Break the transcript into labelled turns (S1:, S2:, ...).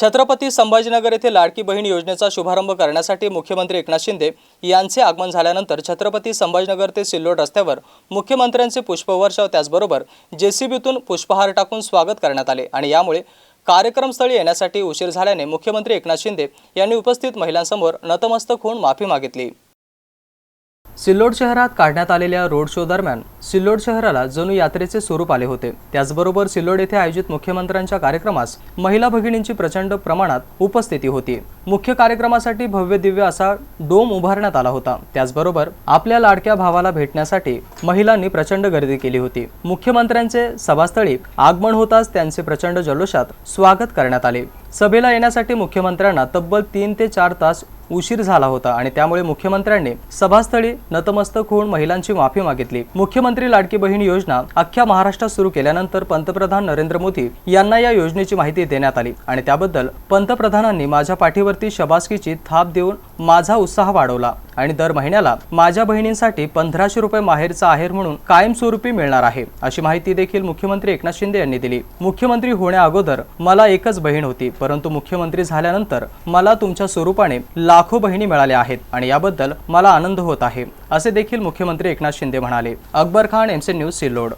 S1: छत्रपती संभाजीनगर येथे लाडकी बहीण योजनेचा शुभारंभ करण्यासाठी मुख्यमंत्री एकनाथ शिंदे यांचे आगमन झाल्यानंतर छत्रपती संभाजीनगर ते सिल्लोड रस्त्यावर मुख्यमंत्र्यांचे पुष्पवर्षाव त्याचबरोबर जेसीबीतून पुष्पहार टाकून स्वागत करण्यात आले. आणि यामुळे कार्यक्रमस्थळी येण्यासाठी उशीर झाल्याने मुख्यमंत्री एकनाथ शिंदे यांनी उपस्थित महिलांसमोर नतमस्तक होऊन माफी मागितली. सिल्लोड शहरात काढण्यात आलेल्या रोड शो दरम्यान सिल्लोड शहराला जणू यात्रेचे स्वरूप आले होते. त्याचबरोबर सिल्लोड येथे आयोजित मुख्यमंत्र्यांच्या कार्यक्रमास महिला भगिनींची प्रचंड प्रमाणात उपस्थिती होती. मुख्य कार्यक्रमासाठी भव्य दिव्य असा डोम उभारण्यात आला होता. त्याचबरोबर आपल्या लाडक्या भावाला भेटण्यासाठी महिलांनी प्रचंड गर्दी केली होती. मुख्यमंत्र्यांचे सभास्थळी आगमन होताच त्यांचे प्रचंड जल्लोषात स्वागत करण्यात आले. सभेला येण्यासाठी मुख्यमंत्र्यांना तब्बल तीन ते चार तास उशीर झाला होता आणि त्यामुळे मुख्यमंत्र्यांनी सभास्थळी नतमस्तक होऊन महिलांची माफी मागितली. मुख्यमंत्री लाडकी बहीण योजना अख्ख्या महाराष्ट्रात सुरू केल्यानंतर पंतप्रधान नरेंद्र मोदी यांना या योजनेची माहिती देण्यात आली आणि त्याबद्दल पंतप्रधानांनी माझ्या पाठीवरती शबासकीची थाप देऊन माझा उत्साह वाढवला आणि दर महिन्याला माझ्या बहिणींसाठी पंधराशे रुपये माहेरचा आहेर म्हणून कायमस्वरूपी मिळणार आहे अशी माहिती देखील मुख्यमंत्री एकनाथ शिंदे यांनी दिली. मुख्यमंत्री होण्याअगोदर मला एकच बहीण होती परंतु मुख्यमंत्री झाल्यानंतर मला तुमच्या स्वरूपाने लाखो बहिणी मिळाल्या आहेत आणि याबद्दल मला आनंद होत आहे असे देखील मुख्यमंत्री एकनाथ शिंदे म्हणाले. Akbar Khan MC news Sillod.